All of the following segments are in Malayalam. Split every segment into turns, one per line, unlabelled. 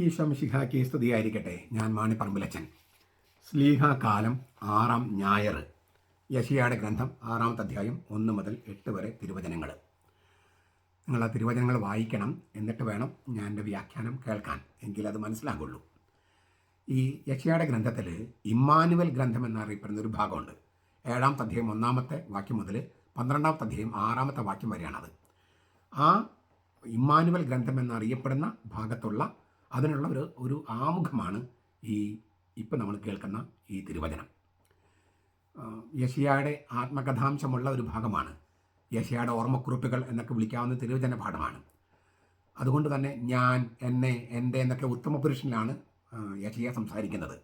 ഈശോമിശിഹാക്കി സ്തുതിയായിരിക്കട്ടെ. ഞാൻ മാണിപ്പറമ്പിലച്ചൻ. സ്ലീഹ കാലം ആറാം ഞായർ. യശിയാടെ ഗ്രന്ഥം ആറാമത്തെ അധ്യായം ഒന്ന് മുതൽ എട്ട് വരെ തിരുവചനങ്ങൾ. നിങ്ങൾ ആ തിരുവചനങ്ങൾ വായിക്കണം. എന്നിട്ട് വേണം ഞാൻ എന്റെ വ്യാഖ്യാനം കേൾക്കാൻ. എങ്കിലത് മനസ്സിലാകുള്ളൂ. ഈ യശിയാടെ ഗ്രന്ഥത്തിൽ ഇമ്മാനുവൽ ഗ്രന്ഥം എന്നറിയപ്പെടുന്ന ഒരു ഭാഗമുണ്ട്. ഏഴാമത്തെ അധ്യായം ഒന്നാമത്തെ വാക്യം മുതൽ പന്ത്രണ്ടാമത്തെ അധ്യായം ആറാമത്തെ വാക്യം വരെയാണത്. ആ ഇമ്മാനുവൽ ഗ്രന്ഥം എന്നറിയപ്പെടുന്ന ഭാഗത്തുള്ള അതിനുള്ള ഒരു ഒരു ആമുഖമാണ് ഈ ഇപ്പം നമ്മൾ കേൾക്കുന്ന ഈ തിരുവചനം. യഷിയായുടെ ആത്മകഥാംശമുള്ള ഒരു ഭാഗമാണ്. യഷിയായുടെ ഓർമ്മക്കുറിപ്പുകൾ എന്നൊക്കെ വിളിക്കാവുന്ന തിരുവചന പാഠമാണ്. അതുകൊണ്ട് തന്നെ ഞാൻ എന്നെ എന്റെ എന്നൊക്കെ ഉത്തമ പുരുഷനിലാണ് യഷിയ സംസാരിക്കുന്നത്.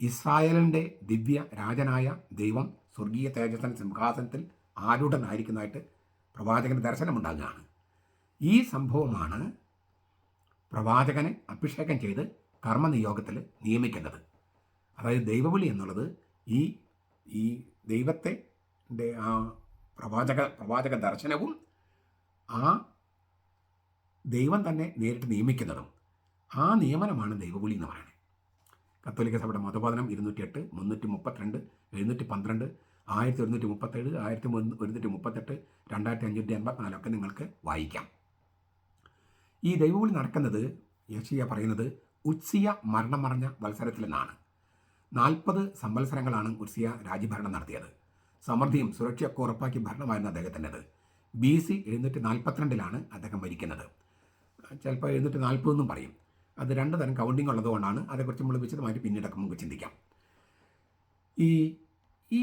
ഇസ്രായേലിന്റെ ദിവ്യ രാജനായ ദൈവം സ്വർഗീയ തേജസ്സിന്റെ സിംഹാസനത്തിൽ ആരൂഢനായിരിക്കുന്നതായിട്ട് പ്രവാചകന്റെ ദർശനമുണ്ടാകുകയാണ്. ഈ സംഭവമാണ് പ്രവാചകനെ അഭിഷേകം ചെയ്ത് കർമ്മനിയോഗത്തിൽ നിയമിക്കുന്നത്. അതായത് ദൈവവിളി എന്നുള്ളത് ഈ ഈ ദൈവത്തെ ആ പ്രവാചക പ്രവാചക ദർശനവും ആ ദൈവം തന്നെ നേരിട്ട് നിയമിക്കുന്നതും ആ നിയമനമാണ് ദൈവവിളി എന്ന് പറയുന്നത്. കത്തോലിക്ക സഭയുടെ മതബോധനം ഇരുന്നൂറ്റി എട്ട് മുന്നൂറ്റി മുപ്പത്തിരണ്ട് എഴുന്നൂറ്റി പന്ത്രണ്ട് ആയിരത്തി ഒരുന്നൂറ്റി മുപ്പത്തേഴ് ആയിരത്തി ഒരുന്നൂറ്റി മുപ്പത്തെട്ട് രണ്ടായിരത്തി അഞ്ഞൂറ്റി എൺപത്തിനാലൊക്കെ നിങ്ങൾക്ക് വായിക്കാം. ഈ ദൈവവിളി നടക്കുന്നത് യക്ഷിയ പറയുന്നത് ഉത്സിയ മരണം മറഞ്ഞ വത്സരത്തിൽ നിന്നാണ് നാൽപ്പത് സംവത്സരങ്ങളാണ് ഉത്സിയ രാജ്യഭരണം നടത്തിയത്. സമൃദ്ധിയും സുരക്ഷയൊക്കെ ഉറപ്പാക്കി ഭരണമായിരുന്നു അദ്ദേഹത്തിന്റെത്. ബി സി എഴുന്നൂറ്റി നാൽപ്പത്തിരണ്ടിലാണ് അദ്ദേഹം മരിക്കുന്നത് ചിലപ്പോൾ എഴുന്നൂറ്റി നാൽപ്പതെന്നും പറയും. അത് രണ്ട് തരം കൗണ്ടിങ് ഉള്ളതുകൊണ്ടാണ് അതേക്കുറിച്ച് നമ്മൾ വിശദമായിട്ട് പിന്നീടൊക്കെ നമുക്ക് ചിന്തിക്കാം. ഈ ഈ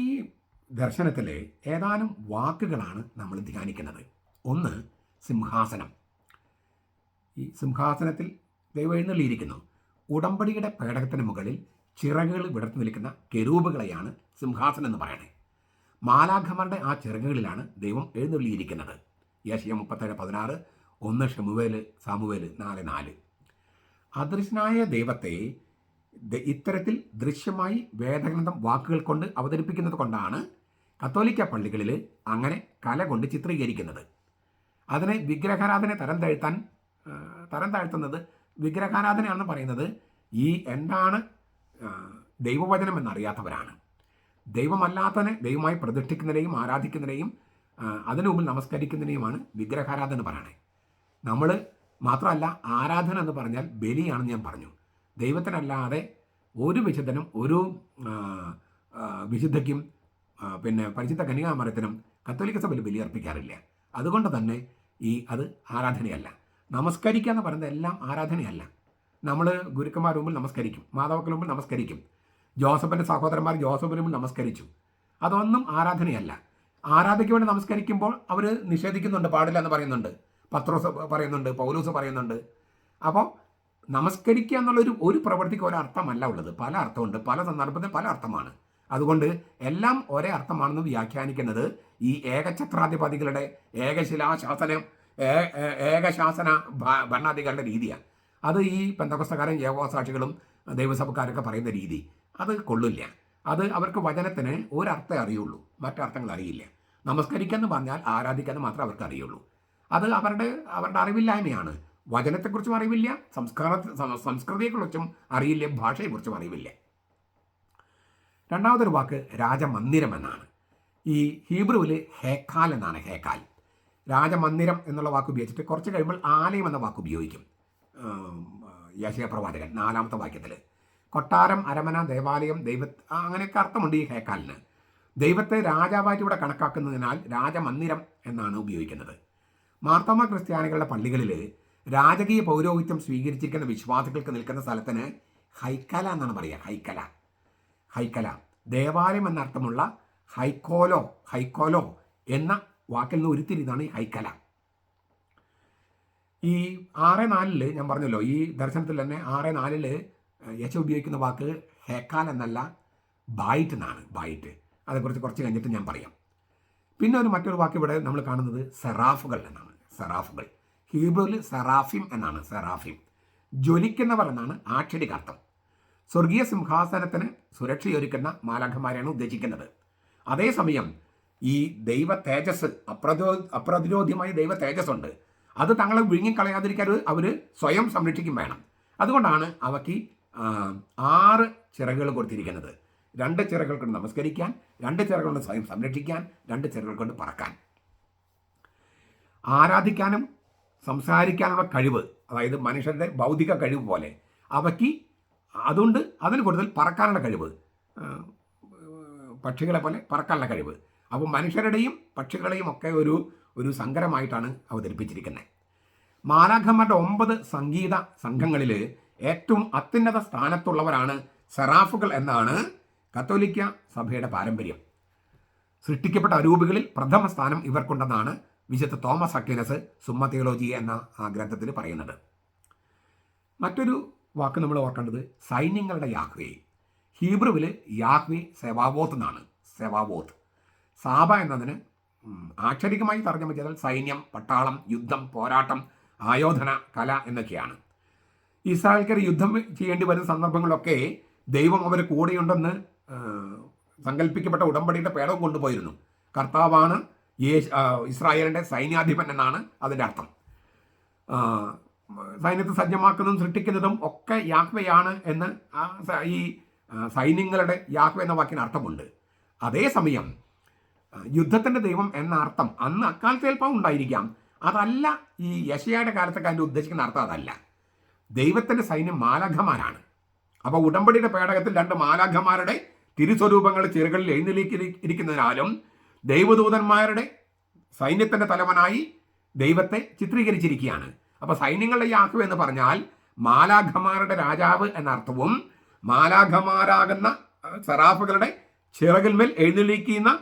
ദർശനത്തിലെ ഏതാനും വാക്കുകളാണ് നമ്മൾ ധ്യാനിക്കുന്നത്. ഒന്ന് സിംഹാസനം. ഈ സിംഹാസനത്തിൽ ദൈവം എഴുന്നള്ളിയിരിക്കുന്നു. ഉടമ്പടിയുടെ പേടകത്തിന് മുകളിൽ ചിറകുകൾ വിടർത്തി നിൽക്കുന്ന കെരൂപുകളെയാണ് സിംഹാസനം എന്ന് പറയുന്നത് മാലാഖമാരുടെ ആ ചിറകുകളിലാണ് ദൈവം എഴുന്നള്ളിയിരിക്കുന്നത്. യേശയ മുപ്പത്തേഴ് പതിനാറ് ഒന്ന് ഷമുവേൽ സാമുവേൽ നാല് നാല്. അദൃശ്യനായ ദൈവത്തെ ഇത്തരത്തിൽ ദൃശ്യമായി വേദഗ്രന്ഥം വാക്കുകൾ കൊണ്ട് അവതരിപ്പിക്കുന്നത് കൊണ്ടാണ് കത്തോലിക്ക പള്ളികളിൽ അങ്ങനെ കല കൊണ്ട് ചിത്രീകരിക്കുന്നത്. അതിനെ വിഗ്രഹാരാധന തരം താഴ്ത്താൻ തരം താഴ്ത്തുന്നത് വിഗ്രഹാരാധനയാണെന്ന് പറയുന്നത് ഈ എന്താണ് ദൈവവചനം എന്നറിയാത്തവരാണ്. ദൈവമല്ലാത്തതിനെ ദൈവമായി പ്രതിഷ്ഠിക്കുന്നതിനെയും ആരാധിക്കുന്നതിനെയും അതിനു മുമ്പിൽ നമസ്കരിക്കുന്നതിനെയുമാണ് വിഗ്രഹാരാധന എന്ന് പറയണേ നമ്മൾ മാത്രമല്ല ആരാധന എന്ന് പറഞ്ഞാൽ ബലിയാണെന്ന് ഞാൻ പറഞ്ഞു. ദൈവത്തിനല്ലാതെ ഒരു വിശുദ്ധനും ഒരു വിശുദ്ധയ്ക്കും പിന്നെ പരിശുദ്ധ കന്യാമരത്തിനും കത്തോലിക്ക സഭയിൽ ബലി അർപ്പിക്കാറില്ല അതുകൊണ്ട് തന്നെ ഈ അത് ആരാധനയല്ല. നമസ്കരിക്കുക എന്ന് പറയുന്നത് എല്ലാം ആരാധനയല്ല. നമ്മൾ ഗുരുക്കന്മാർ മുമ്പിൽ നമസ്കരിക്കും മാതാവക്കൾ മുമ്പിൽ നമസ്കരിക്കും ജോസഫിന്റെ സഹോദരന്മാർ ജോസഫിന് മുമ്പിൽ നമസ്കരിച്ചു. അതൊന്നും ആരാധനയല്ല. ആരാധയ്ക്ക് വേണ്ടി നമസ്കരിക്കുമ്പോൾ അവർ നിഷേധിക്കുന്നുണ്ട് പാടില്ല എന്ന് പറയുന്നുണ്ട്. പത്രോസ് പറയുന്നുണ്ട് പൗലൂസ് പറയുന്നുണ്ട്. അപ്പോൾ നമസ്കരിക്കുക എന്നുള്ളൊരു ഒരു പ്രവൃത്തിക്ക് ഒരർത്ഥമല്ല ഉള്ളത്. പല അർത്ഥമുണ്ട് പല സന്ദർഭത്തിൽ പല അർത്ഥമാണ്. അതുകൊണ്ട് എല്ലാം ഒരേ അർത്ഥമാണെന്ന് വ്യാഖ്യാനിക്കുന്നത് ഈ ഏകഛത്രാധിപതികളുടെ ഏകശിലാശാസനം ഏകശാസന ഭരണാധികാരിയുടെ രീതിയാണ് അത് ഈ പെന്തകസ്തക്കാരും യേവോസാക്ഷികളും ദൈവസഭക്കാരൊക്കെ പറയുന്ന രീതി. അത് കൊള്ളില്ല. അത് അവർക്ക് വചനത്തിന് ഒരർത്ഥം അറിയുള്ളൂ. മറ്റർത്ഥങ്ങൾ അറിയില്ല. നമസ്കരിക്കുക എന്ന് പറഞ്ഞാൽ ആരാധിക്കാന്ന് മാത്രമേ അവർക്ക് അറിയുള്ളൂ. അത് അവരുടെ അവരുടെ അറിവില്ലായ്മയാണ്. വചനത്തെക്കുറിച്ചും അറിവില്ല സംസ്കാര സംസ്കൃതിയെക്കുറിച്ചും അറിയില്ല ഭാഷയെക്കുറിച്ചും അറിവില്ല. രണ്ടാമതൊരു വാക്ക് രാജമന്ദിരം എന്നാണ് ഈ ഹീബ്രുവിൽ ഹേക്കാൽ എന്നാണ് ഹേക്കാൽ. രാജമന്ദിരം എന്നുള്ള വാക്ക് ഉപയോഗിച്ചിട്ട് കുറച്ച് കഴിയുമ്പോൾ ആലയം എന്ന വാക്ക് ഉപയോഗിക്കും. യശയ പ്രവാചകൻ നാലാമത്തെ വാക്യത്തിൽ കൊട്ടാരം അരമന ദേവാലയം ദൈവ അങ്ങനെയൊക്കെ അർത്ഥമുണ്ട് ഈ ഹേക്കാലിന്. ദൈവത്തെ രാജാവായിട്ട് ഇവിടെ കണക്കാക്കുന്നതിനാൽ രാജമന്ദിരം എന്നാണ് ഉപയോഗിക്കുന്നത്. മാർത്തോമ ക്രിസ്ത്യാനികളുടെ പള്ളികളിൽ രാജകീയ പൗരോഹിത്യം സ്വീകരിച്ചിരിക്കുന്ന വിശ്വാസികൾക്ക് നിൽക്കുന്ന സ്ഥലത്തിന് ഹൈക്കല എന്നാണ് പറയുക. ഹൈക്കല. ഹൈക്കല. ദേവാലയം എന്നർത്ഥമുള്ള ഹൈക്കോലോ ഹൈക്കോലോ എന്ന വാക്കിൽ നിന്ന് ഉരുത്തിരിതാണ് ഈ ഹൈക്കല. ഈ ആറ് നാലിൽ ഞാൻ പറഞ്ഞല്ലോ ഈ ദർശനത്തിൽ തന്നെ ആറ് നാലിൽ യശ ഉപയോഗിക്കുന്ന വാക്ക് ഹേക്കാൽ എന്നല്ല ബായിറ്റ് എന്നാണ് ബായിറ്റ് അതേക്കുറിച്ച് കുറച്ച് കഴിഞ്ഞിട്ട് ഞാൻ പറയാം. പിന്നെ ഒരു മറ്റൊരു വാക്ക് ഇവിടെ നമ്മൾ കാണുന്നത് സെറാഫുകൾ എന്നാണ് സെറാഫുകൾ. ഹീബ്രുവിൽ സെറാഫിം എന്നാണ് സെറാഫിം. ജ്വലിക്കുന്നവർ എന്നാണ് ആക്ഷരികാർത്ഥം. സ്വർഗീയ സിംഹാസനത്തിന് സുരക്ഷയൊരുക്കുന്ന മാലാഖമാരെയാണ് ഉദ്ദേശിക്കുന്നത്. അതേസമയം ഈ ദൈവ തേജസ് അപ്രതിരോ അപ്രതിരോധ്യമായ ദൈവ തേജസ് ഉണ്ട് അത് തങ്ങളെ വിഴുങ്ങിക്കളയാതിരിക്കാൻ അവർ സ്വയം സംരക്ഷിക്കും വേണം. അതുകൊണ്ടാണ് അവയ്ക്ക് ആറ് ചിറകുകൾ കൊടുത്തിരിക്കുന്നത്. രണ്ട് ചിറകൾ കൊണ്ട് നമസ്കരിക്കാൻ രണ്ട് ചിറകൾ കൊണ്ട് സ്വയം സംരക്ഷിക്കാൻ രണ്ട് ചിറകൾ കൊണ്ട് പറക്കാൻ. ആരാധിക്കാനും സംസാരിക്കാനുള്ള കഴിവ് അതായത് മനുഷ്യരുടെ ഭൗതിക കഴിവ് പോലെ അവയ്ക്ക് അതുകൊണ്ട് അതിന് കൂടുതൽ പറക്കാനുള്ള കഴിവ് പക്ഷികളെ പോലെ പറക്കാനുള്ള കഴിവ്. അപ്പോൾ മനുഷ്യരുടെയും പക്ഷികളുടെയും ഒക്കെ ഒരു ഒരു സങ്കരമായിട്ടാണ് അവതരിപ്പിച്ചിരിക്കുന്നത്. മാലാഖന്മാരുടെ ഒമ്പത് സംഗീത സംഘങ്ങളിൽ ഏറ്റവും അത്യുന്നത സ്ഥാനത്തുള്ളവരാണ് സെറാഫുകൾ എന്നാണ് കത്തോലിക്ക സഭയുടെ പാരമ്പര്യം. സൃഷ്ടിക്കപ്പെട്ട അരൂപികളിൽ പ്രഥമ സ്ഥാനം ഇവർക്കുണ്ടെന്നാണ് വിശുദ്ധ തോമസ് അക്വിനസ് സുമ്മ തിയോളജി എന്ന ആ ഗ്രന്ഥത്തിൽ പറയുന്നത്. മറ്റൊരു വാക്ക് നമ്മൾ ഓർക്കേണ്ടത് സൈന്യങ്ങളുടെ യാഹ്വേ. ഹീബ്രുവിൽ യാഹ്വേ സെവാവോത്ത് എന്നാണ്. സെവാവോത്ത്. സാബ എന്നതിന് ആക്ഷരികമായി തർജമ ചെയ്താൽ സൈന്യം പട്ടാളം യുദ്ധം പോരാട്ടം ആയോധന കല എന്നൊക്കെയാണ്. ഇസ്രായേൽക്കർ യുദ്ധം ചെയ്യേണ്ടി വരുന്ന സന്ദർഭങ്ങളൊക്കെ ദൈവം അവർ കൂടെയുണ്ടെന്ന് സങ്കല്പിക്കപ്പെട്ട ഉടമ്പടിയുടെ പേടവും കൊണ്ടുപോയിരുന്നു. കർത്താവാണ് യേശ് ഇസ്രായേലിന്റെ സൈന്യാധിപൻ എന്നാണ് അതിന്റെ അർത്ഥം. സൈന്യത്തെ സജ്ജമാക്കുന്നതും സൃഷ്ടിക്കുന്നതും ഒക്കെ യാഹ്വയാണ് എന്ന് ഈ സൈന്യങ്ങളുടെ യാഹ്വ എന്ന വാക്കിന് അർത്ഥമുണ്ട്. അതേസമയം യുദ്ധത്തിന്റെ ദൈവം എന്ന അർത്ഥം അന്ന് അക്കാലത്ത് ചിലപ്പോൾ ഉണ്ടായിരിക്കാം. അതല്ല ഈ യശയുടെ കാലത്തൊക്കെ അതിന്റെ ഉദ്ദേശിക്കുന്ന അർത്ഥം അതല്ല. ദൈവത്തിന്റെ സൈന്യം മാലാഖമാരാണ്. അപ്പോൾ ഉടമ്പടിയുടെ പേടകത്തിൽ രണ്ട് മാലാഖമാരുടെ തിരുസ്വരൂപങ്ങൾ ചിറകളിൽ എഴുന്നള്ളിക്ക് ഇരിക്കുന്നതിനാലും ദൈവദൂതന്മാരുടെ സൈന്യത്തിന്റെ തലവനായി ദൈവത്തെ ചിത്രീകരിച്ചിരിക്കുകയാണ്. അപ്പോൾ സൈന്യങ്ങളുടെ യാഹു എന്ന് പറഞ്ഞാൽ മാലാഖമാരുടെ രാജാവ് എന്ന അർത്ഥവും മാലാഖമാരാകുന്ന സറാഫുകളുടെ ചിറകിന്മേൽ എഴുന്നള്ളിക്കുന്ന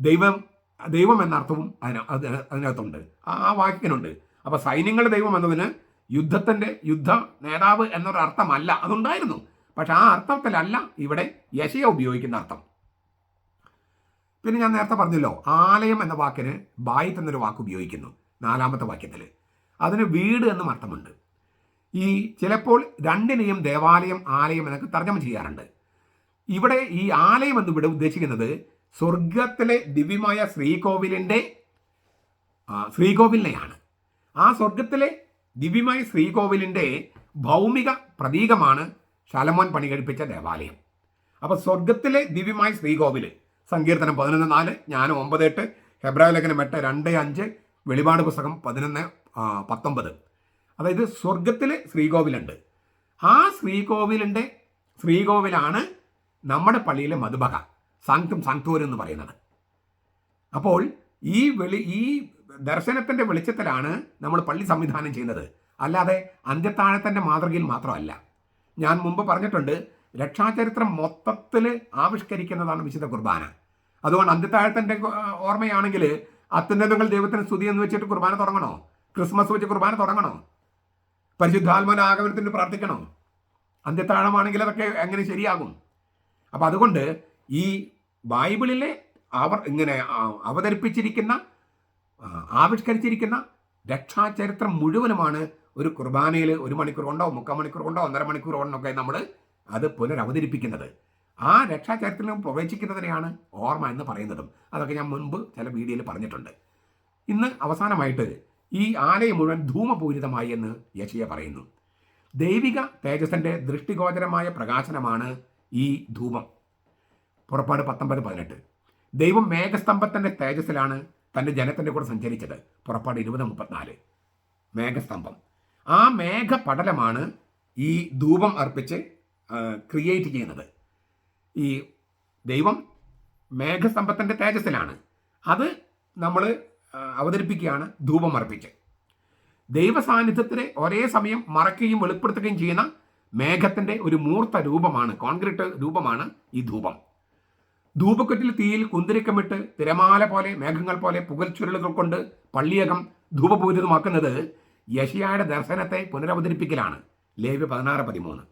ദൈവം ദൈവം എന്ന അർത്ഥവും അതിന അത് അതിനകത്തുണ്ട്. ആ വാക്കിനുണ്ട് അപ്പോൾ സൈന്യങ്ങളുടെ ദൈവം എന്നതിന് യുദ്ധത്തിന്റെ യുദ്ധ നേതാവ് എന്നൊരു അർത്ഥമല്ല. അതുണ്ടായിരുന്നു. പക്ഷെ ആ അർത്ഥത്തിലല്ല ഇവിടെ യശയ ഉപയോഗിക്കുന്ന അർത്ഥം. പിന്നെ ഞാൻ നേരത്തെ പറഞ്ഞല്ലോ ആലയം എന്ന വാക്കിന് ബായിത്ത് എന്നൊരു വാക്ക് ഉപയോഗിക്കുന്നു നാലാമത്തെ വാക്യത്തിൽ. അതിന് വീട് എന്നും അർത്ഥമുണ്ട്. ഈ ചിലപ്പോൾ രണ്ടിനെയും ദേവാലയം ആലയം എന്നൊക്കെ തർജമ ചെയ്യാറുണ്ട്. ഇവിടെ ഈ ആലയം എന്ന് ഇവിടെ ഉദ്ദേശിക്കുന്നത് സ്വർഗത്തിലെ ദിവ്യമായ ശ്രീകോവിലിന്റെ ശ്രീകോവിലിനെയാണ് ആ സ്വർഗത്തിലെ ദിവ്യമായ ശ്രീകോവിലിന്റെ ഭൗമിക പ്രതീകമാണ് ശാലമോൻ പണി കഴിപ്പിച്ച ദേവാലയം. അപ്പോൾ സ്വർഗത്തിലെ ദിവ്യമായ ശ്രീകോവിൽ സങ്കീർത്തനം പതിനൊന്ന് നാല് ഞാൻ ഒമ്പത് എട്ട് ഹെബ്രായ ലേഖനം എട്ട് രണ്ട് അഞ്ച് വെളിപാട് പുസ്തകം പതിനൊന്ന് പത്തൊമ്പത്. അതായത് സ്വർഗത്തിലെ ശ്രീകോവിലുണ്ട്. ആ ശ്രീകോവിലിന്റെ ശ്രീകോവിലാണ് നമ്മുടെ പള്ളിയിലെ മധുബക. സാങ്ക്തും സാങ്ക്തൂർ എന്ന് പറയുന്നത്. അപ്പോൾ ഈ വെളി ഈ ദർശനത്തിന്റെ വെളിച്ചത്തിലാണ് നമ്മൾ പള്ളി സംവിധാനം ചെയ്യുന്നത്. അല്ലാതെ അന്ത്യത്താഴത്തിന്റെ മാതൃകയിൽ മാത്രമല്ല. ഞാൻ മുമ്പ് പറഞ്ഞിട്ടുണ്ട് രക്ഷാചരിത്രം മൊത്തത്തിൽ ആവിഷ്കരിക്കുന്നതാണ് വിശുദ്ധ കുർബാന. അതുകൊണ്ട് അന്ത്യത്താഴത്തിന്റെ ഓർമ്മയാണെങ്കിൽ അത്യുന്നതങ്ങൾ ദൈവത്തിന് സ്തുതി എന്ന് വെച്ചിട്ട് കുർബാന തുടങ്ങണോ? ക്രിസ്മസ് വെച്ച് കുർബാന തുടങ്ങണോ? പരിശുദ്ധാത്മന ആഗമനത്തിന് പ്രാർത്ഥിക്കണോ? അന്ത്യത്താഴമാണെങ്കിൽ അതൊക്കെ എങ്ങനെ ശരിയാകും? അപ്പം അതുകൊണ്ട് ഈ ബൈബിളിലെ അവർ ഇങ്ങനെ അവതരിപ്പിച്ചിരിക്കുന്ന ആവിഷ്കരിച്ചിരിക്കുന്ന രക്ഷാചരിത്രം മുഴുവനുമാണ് ഒരു കുർബാനയിൽ ഒരു മണിക്കൂർ കൊണ്ടോ മുക്കാൽ മണിക്കൂർ കൊണ്ടോ ഒന്നര മണിക്കൂർ കൊണ്ടൊക്കെ നമ്മൾ അത് പുനരവതരിപ്പിക്കുന്നത്. ആ രക്ഷാചരിത്രത്തിലും പ്രവേശിക്കുന്നതിനെയാണ് ഓർമ്മ എന്ന് പറയുന്നതും. അതൊക്കെ ഞാൻ മുൻപ് ചില വീഡിയോയിൽ പറഞ്ഞിട്ടുണ്ട്. ഇന്ന് അവസാനമായിട്ട് ഈ ആലയം മുഴുവൻ ധൂമപൂരിതമായി എന്ന് യശയ പറയുന്നു. ദൈവിക തേജസ്സിന്റെ ദൃഷ്ടിഗോചരമായ പ്രകാശനമാണ് ഈ ധൂമം. പുറപ്പാട് പത്തൊമ്പത് പതിനെട്ട്. ദൈവം മേഘസ്തംഭത്തിന്റെ തേജസ്സിലാണ് തന്റെ ജനത്തിന്റെ കൂടെ സഞ്ചരിച്ചത്. പുറപ്പാട് ഇരുപത് മുപ്പത്തിനാല്. മേഘസ്തംഭം. ആ മേഘപടലമാണ് ഈ ധൂപം അർപ്പിച്ച് ക്രിയേറ്റ് ചെയ്യുന്നത്. ഈ ദൈവം മേഘസ്തംഭത്തിന്റെ തേജസ്സിലാണ്. അത് നമ്മൾ അവതരിപ്പിക്കുകയാണ് ധൂപം അർപ്പിച്ച്. ദൈവ ഒരേ സമയം മറക്കുകയും വെളിപ്പെടുത്തുകയും ചെയ്യുന്ന മേഘത്തിന്റെ ഒരു മൂർത്ത രൂപമാണ് കോൺക്രീറ്റ് രൂപമാണ് ഈ ധൂപം. ധൂപക്കെട്ടിൽ തീയിൽ കുന്തിരിക്കമിട്ട് തിരമാല പോലെ മേഘങ്ങൾ പോലെ പുകൽ ചുരലുകൾ കൊണ്ട് പള്ളിയകം ധൂപപൂരിതമാക്കുന്നത് യശയായുടെ ദർശനത്തെ പുനരവതരിപ്പിക്കലാണ്. ലേവ്യ പതിനാറ് പതിമൂന്ന്.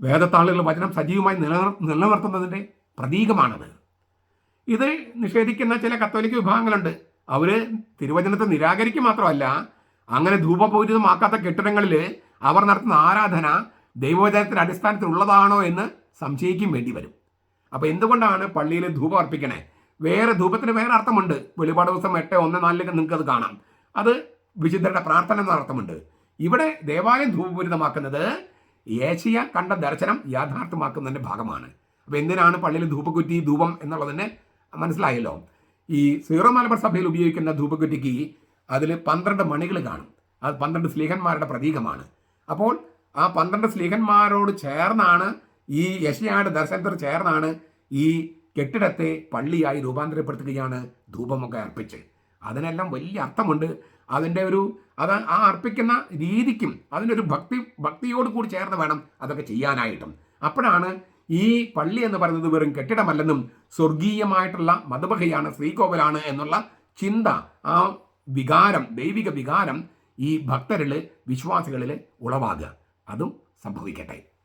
വേദത്താളുകൾ വചനം സജീവമായി നിലനിർ നിലനിർത്തുന്നതിന്റെ പ്രതീകമാണത്. ഇത് നിഷേധിക്കുന്ന ചില കത്തോലിക്ക വിഭാഗങ്ങളുണ്ട്. അവർ തിരുവചനത്തെ നിരാകരിക്കുക മാത്രമല്ല അങ്ങനെ ധൂപപൂരിതമാക്കാത്ത കെട്ടിടങ്ങളിൽ അവർ നടത്തുന്ന ആരാധന ദൈവവചനത്തിന്റെ അടിസ്ഥാനത്തിലുള്ളതാണോ എന്ന് സംശയിക്കും വേണ്ടി വരും. അപ്പോൾ എന്തുകൊണ്ടാണ് പള്ളിയിൽ ധൂപം അർപ്പിക്കണേ? വേറെ ധൂപത്തിന് വേറെ അർത്ഥമുണ്ട്. വെളിപാട് ദിവസം എട്ട് ഒന്ന് നാലിലേക്ക് നിങ്ങൾക്ക് അത് കാണാം. അത് വിശുദ്ധരുടെ പ്രാർത്ഥന എന്ന അർത്ഥമുണ്ട്. ഇവിടെ ദേവാലയം ധൂപപൂരിതമാക്കുന്നത് ഏഷ്യ കണ്ട ദർശനം യാഥാർത്ഥ്യമാക്കുന്നതിന്റെ ഭാഗമാണ്. അപ്പോൾ എന്തിനാണ് പള്ളിയിൽ ധൂപകുറ്റി ധൂപം എന്നുള്ളതിന് മനസ്സിലായല്ലോ? ഈ സീറോ മലബാർ സഭയിൽ ഉപയോഗിക്കുന്ന ധൂപകുറ്റിക്ക് അതിൽ പന്ത്രണ്ട് മണികൾ കാണും. അത് പന്ത്രണ്ട് സ്ലീഹന്മാരുടെ പ്രതീകമാണ്. അപ്പോൾ ആ പന്ത്രണ്ട് സ്ലീഹന്മാരോട് ചേർന്നാണ് ഈ യശയാട് ദർശനത്തിൽ ചേർന്നാണ് ഈ കെട്ടിടത്തെ പള്ളിയായി രൂപാന്തരപ്പെടുത്തുകയാണ് ധൂപമൊക്കെ അർപ്പിച്ച്. അതിനെല്ലാം വലിയ അർത്ഥമുണ്ട്. അതിന്റെ ഒരു അത് ആ അർപ്പിക്കുന്ന രീതിക്കും അതിന്റെ ഒരു ഭക്തി ഭക്തിയോട് കൂടി ചേർന്ന് വേണം അതൊക്കെ ചെയ്യാനായിട്ടും. അപ്പോഴാണ് ഈ പള്ളി എന്ന് പറയുന്നത് വെറും കെട്ടിടമല്ലെന്നും സ്വർഗീയമായിട്ടുള്ള മതബഹയാണ് ശ്രീകോവിലാണ് എന്നുള്ള ചിന്ത ആ വികാരം ദൈവിക വികാരം ഈ ഭക്തരിൽ വിശ്വാസികളിൽ ഉളവാകുക. അതും സംഭവിക്കട്ടെ.